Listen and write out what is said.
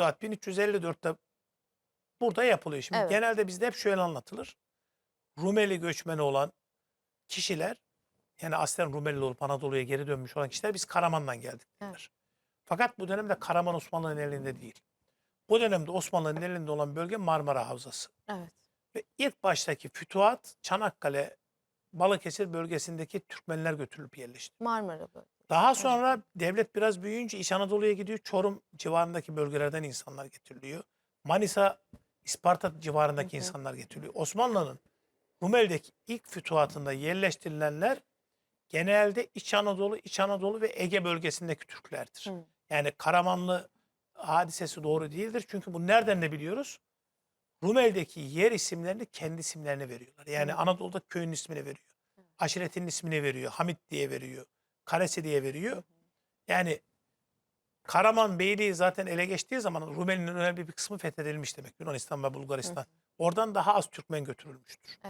fütuhat 1354'te burada yapılıyor. Şimdi Evet. genelde bizde hep şöyle anlatılır. Rumeli göçmeni olan kişiler yani aslen Rumeli olup Anadolu'ya geri dönmüş olan kişiler biz Karaman'dan geldik derler. Fakat bu dönemde Karaman Osmanlı'nın elinde değil. Bu dönemde Osmanlı'nın elinde olan bölge Marmara Havzası. Evet. Ve ilk baştaki fütuhat Çanakkale, Balıkesir bölgesindeki Türkmenler götürülüp yerleşti. Marmara bölgesi. Daha sonra devlet biraz büyüyünce İç Anadolu'ya gidiyor. Çorum civarındaki bölgelerden insanlar getiriliyor. Manisa, İsparta civarındaki insanlar getiriliyor. Osmanlı'nın Rumeli'deki ilk fütuhatında yerleştirilenler genelde İç Anadolu, İç Anadolu ve Ege bölgesindeki Türklerdir. Hı. Yani Karamanlı hadisesi doğru değildir. Çünkü bu nereden de biliyoruz? Rumeli'deki yer isimlerini kendi isimlerine veriyorlar. Yani Hı. Anadolu'da köyün ismini veriyor. Aşiretin ismini veriyor. Hamit diye veriyor. Karesi diye veriyor. Yani Karaman Beyliği zaten ele geçtiği zaman Rumeli'nin önemli bir kısmı fethedilmiş demek. Yunanistan ve Bulgaristan. Oradan daha az Türkmen götürülmüştür.